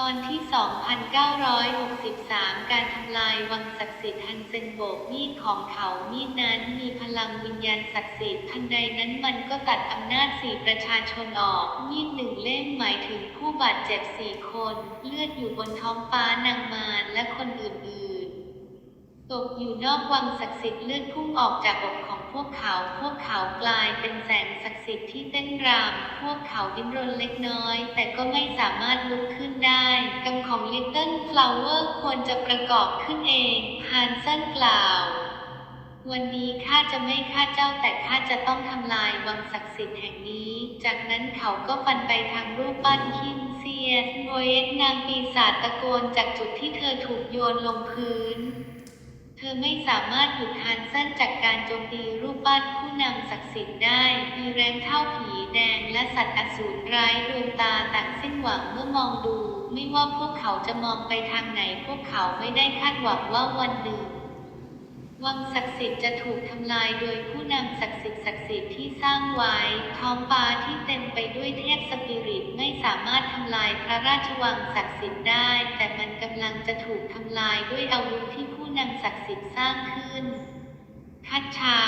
ตอนที่ 2,963 การทำลายวังศักดิ์สิทธิ์ฮันเซนโบกมีดของเขามีดนั้นมีพลังวิญญาณศักดิ์สิทธิ์ทันใดนั้นมันก็ตัดอำนาจสี่ประชาชนออก มีดหนึ่งเล่มหมายถึงผู้บาดเจ็บสี่คน เลือดอยู่บนท้องฟ้านางมารและคนอื่นๆ ตกอยู่นอกวังศักดิ์สิทธิ์เลือดพุ่งออกจากอกของ พวกเขา พวกเขากลายเป็นแสงศักดิ์สิทธิ์ที่เต้นรำพวกเขาดิ้นรนเล็กน้อย แต่ก็ไม่สามารถลุกขึ้นได้ กำของ Little Flower ควรจะประกอบขึ้นเองฮานเซนกล่าววันนี้ข้าจะไม่ฆ่าเจ้าแต่ข้าจะต้องทำลายวังศักดิ์สิทธิ์แห่งนี้ จากนั้นเขาก็ฟันไปทางรูปปั้นคินเซียสโงเอ็กนางปีศาจตะโกนจากจุดที่เธอถูกโยนลงพื้น เธอไม่สามารถหยุดฮันเซนจากการโจมตีรูปปั้นผู้นำศักดิ์สิทธิ์ได้มีแรงเท่าผีแดงและสัตว์อสูรร้ายดวงตาต่างสิ้นหวังเมื่อมองดู ไม่ว่าพวกเขาจะมองไปทางไหน พวกเขาไม่ได้คาดหวังว่าวันหนึ่ง วังศักดิ์สิทธิ์จะถูกทำลายโดยผู้นำศักดิ์สิทธิ์ศักดิ์สิทธิ์ที่สร้างไว้ ท้องฟ้าที่เต็มไปด้วยเทพสปิริตไม่สามารถทำลายพระราชวังศักดิ์สิทธิ์ได้ แต่มันกำลังจะถูกทำลายด้วยอาวุธที่ผู้ นำศักดิ์สิทธิ์สร้างขึ้น คัชชา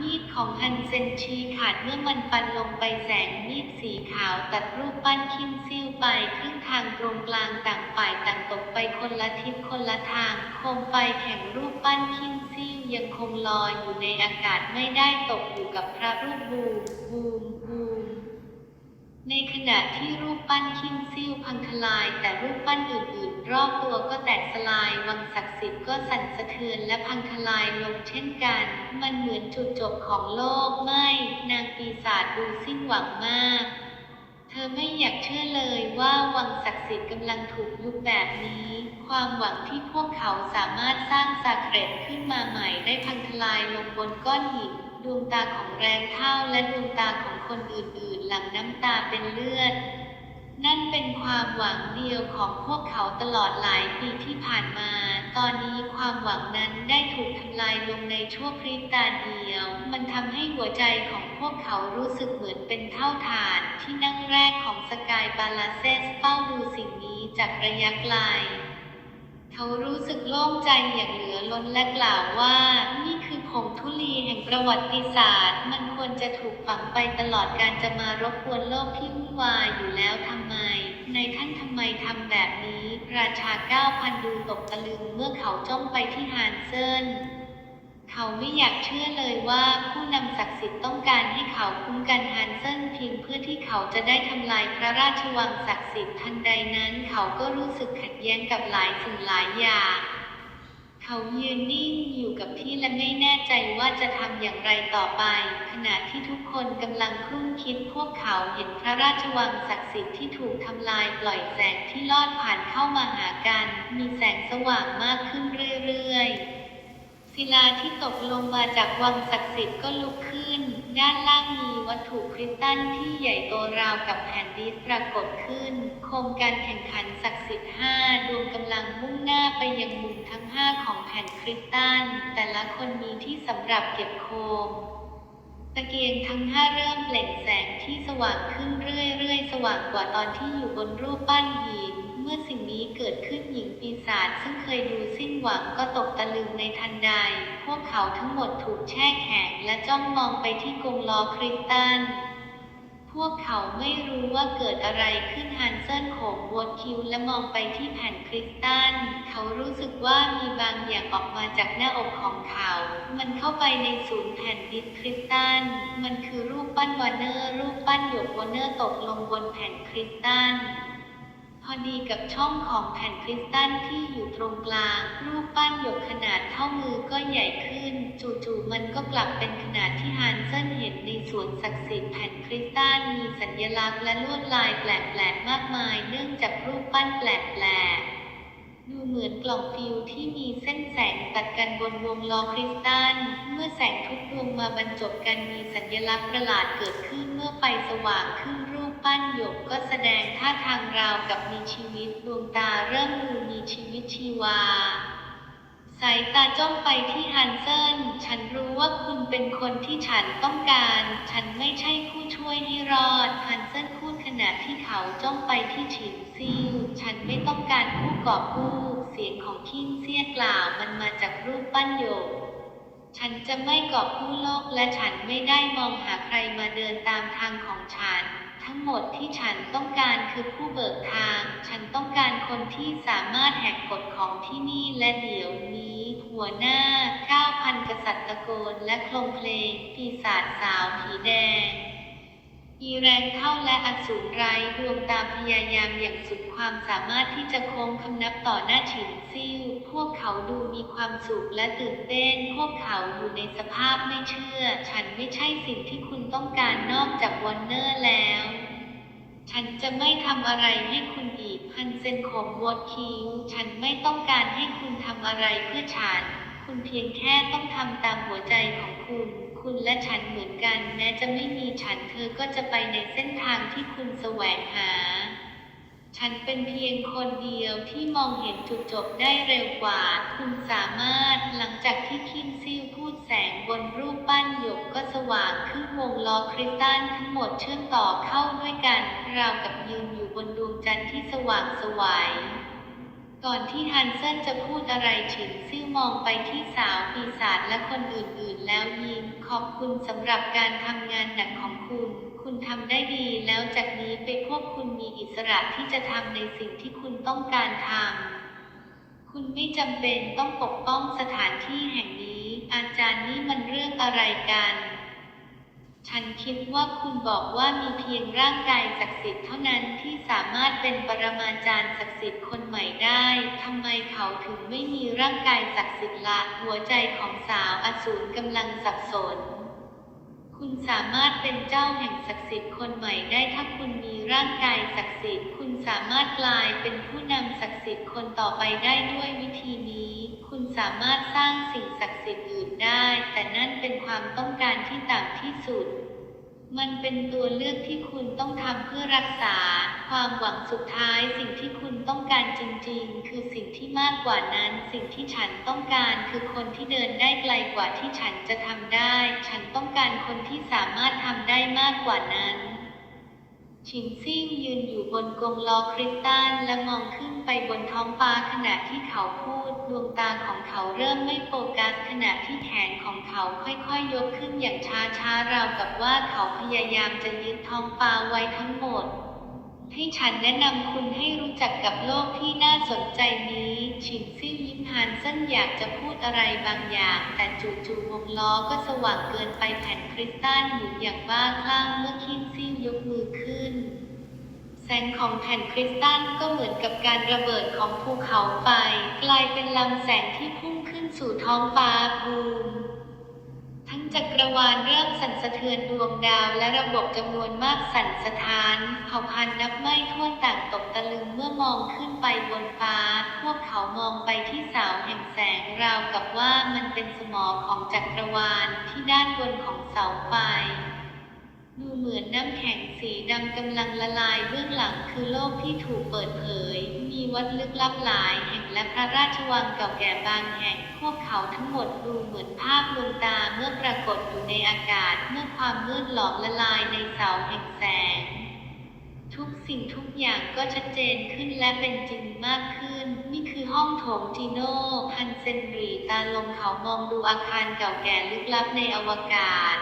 มีดของฮันเซนชีขาดเมื่อมันฟันลงไปแสงมีดสีขาวตัดรูปปั้นคิมซิ่วไปครึ่งทางตรงกลางต่างฝ่ายต่างตกไปคนละทิศคนละทางโคมไฟแข่งรูปปั้นคิมซิ่วยังคงลอยอยู่ในอากาศไม่ได้ตกอยู่กับพระรูปบูมบูมบูม ในขณะที่รูปปั้นคิมซิ่วพังทลาย แต่รูปปั้นอื่นๆ รอบตัวก็แตกสลาย วังศักดิ์สิทธิ์ก็สั่นสะเทือนและพังทลายลงเช่นกัน มันเหมือนจุดจบของโลกไม่ นางปีศาจดูสิ้นหวังมาก เธอไม่อยากเชื่อเลยว่าวังศักดิ์สิทธิ์กำลังถูกยุบแบบนี้ ความหวังที่พวกเขาสามารถสร้างซาเกรดขึ้นมาใหม่ได้พังทลายลงบนก้อนหิน ดวงตาของแรงเท่าและดวงตาของคนอื่นๆ หลั่งน้ำตาเป็นเลือด นั่นเป็นความหวังเดียวของพวกเขาตลอดหลายปีที่ผ่านมา ตอนนี้ความหวังนั้นได้ถูกทำลายลงในชั่วพริบตาเดียว มันทำให้หัวใจของพวกเขารู้สึกเหมือนเป็นเท่าฐานที่นั่งแรกของสกายบาลาเซสเฝ้าดูสิ่งนี้จากระยะไกลเขารู้สึกโล่งใจอย่างเหลือล้นและกล่าวว่า ประวัติศาสตร์ มันควรจะถูกฝังไปตลอดการจะมารบกวนโลกที่วุ่นวายอยู่แล้วทำไม ในท่านทำไมทำแบบนี้ ราชาเก้าพันดูตกตะลึงเมื่อเขาจ้องไปที่ฮานเซินเขาไม่อยากเชื่อเลยว่าผู้นำศักดิ์สิทธิ์ต้องการให้เขาคุ้มกันฮันเซินเพียงเพื่อที่เขาจะได้ทำลายพระราชวังศักดิ์สิทธิ์ทันใดนั้น เขาก็รู้สึกขัดแย้งกับหลายสิ่งหลายอย่าง เขายืนนิ่งอยู่กับที่และไม่แน่ใจว่าจะทำอย่างไรต่อไป ขณะที่ทุกคนกำลังครุ่นคิดพวกเขาเห็นพระราชวังศักดิ์สิทธิ์ที่ถูกทำลายปล่อยแสงที่ลอดผ่านเข้ามาหากัน มีแสงสว่างมากขึ้นเรื่อยๆศิลาที่ตกลงมาจากวังศักดิ์สิทธิ์ก็ลุกขึ้น ด้านล่างมีวัตถุคริสตัลที่ใหญ่โตราวกับแผ่นดินปรากฏขึ้น โคมการแข่งขันศักดิ์สิทธิ์ห้าดวงกำลังมุ่งหน้าไปยังมุมทั้งห้าของแผ่นคริสตัล แต่ละคนมีที่สำหรับเก็บโคม ตะเกียงทั้งห้าเริ่มเปล่งแสงที่สว่างขึ้นเรื่อยๆ สว่างกว่าตอนที่อยู่บนรูปปั้นหิน เมื่อสิ่งนี้เกิดขึ้น หญิงปีศาจซึ่งเคยดูสิ้นหวังก็ตกตะลึงในทันใด พวกเขาทั้งหมดถูกแช่แข็งและจ้องมองไปที่กรงล้อคริสตัลพวกเขาไม่รู้ว่าเกิดอะไรขึ้นฮันเซิลโขงวนคิ้วและมองไปที่แผ่นคริสตัล เขารู้สึกว่ามีบางอย่างออกมาจากหน้าอกของเขา มันเข้าไปในศูนย์แผ่นดินคริสตัล มันคือรูปปั้นวอร์เนอร์ รูปปั้นหยกวอร์เนอร์ตกลงบนแผ่นคริสตัล อดีกับช่องของแผ่นคริสตัลที่อยู่ตรงกลาง รูปปั้นหยกขนาดเท่ามือก็ใหญ่ขึ้น จู่ๆมันก็กลับเป็นขนาดที่ฮันเซนเห็นในสวนศักดิ์สิทธิ์แผ่นคริสตัลมีสัญลักษณ์และลวดลายแปลกๆมากมาย เนื่องจากรูปปั้นแปลกๆ ดูเหมือนกล่องฟิวที่มีเส้นแสงตัดกันบนวงล้อคริสตัล เมื่อแสงทุกดวงมาบรรจบกันมีสัญลักษณ์ประหลาดเกิดขึ้นเมื่อไฟสว่างขึ้นรูปปั้นหยกก็แสดงท่าทางราวกับมีชีวิตดวงตาเริ่มดูมีชีวิตชีวา สายตาจ้องไปที่ฮันเซิลฉันรู้ว่าคุณเป็นคนที่ฉันต้องการ ฉันไม่ใช่ผู้ช่วยให้รอด ฮันเซิลพูดข ณะที่เขาจ้องไปที่ฉินซิ่วฉันไม่ต้องการผู้กอบกู้เสียงของคินเซียกล่าวมันมาจากรูปปั้นโยก ฉันจะไม่กอบกู้โลกและฉันไม่ได้มองหาใครมาเดินตามทางของฉัน ทั้งหมดที่ฉันต้องการคือผู้เบิกทาง ฉันต้องการคนที่สามารถแหกกฎของที่นี่และเดี๋ยวนี้ หัวหน้าเก้าพันกษัตริย์ตะโกนและโคลงเพลง ปีศาจสาวผีแดง อีแรงเข้าและอสูรไร้รวมตามพยายามอย่างสุดความสามารถที่จะโค้งคำนับต่อหน้าฉินซิ่ว พวกเขาดูมีความสุขและตื่นเต้น พวกเขาอยู่ในสภาพไม่เชื่อ ฉันไม่ใช่สิ่งที่คุณต้องการนอกจากวอนเนอร์แล้ว ฉันจะไม่ทำอะไรให้คุณอีกฮันเซนโขมวอดคิ้วฉันไม่ต้องการให้คุณทำอะไรเพื่อฉัน คุณเพียงแค่ต้องทำตามหัวใจของคุณ คุณและฉันเหมือนกัน แม้จะไม่มีฉันเธอก็จะไปในเส้นทางที่คุณแสวงหา ฉันเป็นเพียงคนเดียวที่มองเห็นจุดจบได้เร็วกว่า คุณสามารถหลังจากที่คินซิลพูดแสงบนรูปปั้นหยกก็สว่างขึ้นวงล้อคริสตัลทั้งหมดเชื่อมต่อเข้าด้วยกัน ราวกับยืนอยู่บนดวงจันทร์ที่สว่างสวาย ก่อนที่ฮันเซนจะพูดอะไรฉินซิ่วมองไปที่สาวปีศาจและคนอื่นๆ แล้วยิ้มขอบคุณสำหรับการทำงานหนักของคุณ คุณทำได้ดีแล้วจากนี้ไปพวกคุณมีอิสระที่จะทำในสิ่งที่คุณต้องการทำ คุณไม่จำเป็นต้องปกป้องสถานที่แห่งนี้ อาจารย์นี่มันเรื่องอะไรกัน ฉันคิดว่าคุณบอกว่ามีเพียงร่างกายศักดิ์สิทธิ์เท่านั้นที่สามารถเป็นปรมาจารย์ศักดิ์สิทธิ์คนใหม่ได้ ทำไมเขาถึงไม่มีร่างกายศักดิ์สิทธิ์ละหัวใจของสาวอสูรกำลังสับสน คุณสามารถเป็นเจ้าแห่งศักดิ์สิทธิ์คนใหม่ได้ถ้าคุณมี ร่างกายศักดิ์สิทธิ์ คุณสามารถกลายเป็นผู้นำศักดิ์สิทธิ์คนต่อไปได้ด้วยวิธีนี้ คุณสามารถสร้างสิ่งศักดิ์สิทธิ์อื่นได้ แต่นั่นเป็นความต้องการที่ต่ำที่สุด มันเป็นตัวเลือกที่คุณต้องทำเพื่อรักษา ความหวังสุดท้าย สิ่งที่คุณต้องการจริงๆ คือสิ่งที่มากกว่านั้น สิ่งที่ฉันต้องการคือคนที่เดินได้ไกลกว่าที่ฉันจะทำได้ ฉันต้องการคนที่สามารถทำได้มากกว่านั้น ชินซิ่งยืนอยู่บนกรงล้อคริสตัลและมองขึ้นไปบนท้องฟ้าขณะที่เขาพูด ดวงตาของเขาเริ่มไม่โฟกัสขณะที่แขนของเขาค่อยๆยกขึ้นอย่างช้าๆราวกับว่าเขาพยายามจะยึดท้องฟ้าไว้ทั้งหมด ให้ฉันแนะนำคุณให้รู้จักกับโลกที่น่าสนใจนี้ ชินซิ่งยิ้มฮันเซนอยากจะพูดอะไรบางอย่าง แต่จู่ๆวงล้อก็สว่างเกินไปแผ่นคริสตัลหมุนอย่างบ้าคลั่งเมื่อคินซิ่งยกมือขึ้น แสงของแผ่นคริสตัลก็เหมือนกับการระเบิดของภูเขาไฟ กลายเป็นลำแสงที่พุ่งขึ้นสู่ท้องฟ้าบูม ทั้งจักรวาลเริ่มสั่นสะเทือนดวงดาวและระบบจำนวนมากสั่นสะท้านเผ่าพันธุ์นับไม่ถ้วนต่างตกตะลึงเมื่อมองขึ้นไปบนฟ้า พวกเขามองไปที่เสาแห่งแสงราวกับว่ามันเป็นสมองของจักรวาลที่ด้านบนของเสาไฟ ดูเหมือนน้ำแข็งสีดำกำลังละลายเบื้องหลังคือโลกที่ถูกเปิดเผย มีวัดลึกลับหลายแห่งและพระราชวังเก่าแก่บางแห่ง พวกเขาทั้งหมดดูเหมือนภาพลวงตาเมื่อปรากฏอยู่ในอากาศ เมื่อความมืดหลอกละลายในเสาแห่งแสง ทุกสิ่งทุกอย่างก็ชัดเจนขึ้นและเป็นจริงมากขึ้น นี่คือห้องโถงจีโน่ฮันเซนรีตาลงเขามองดูอาคารเก่าแก่ลึกลับในอวกาศ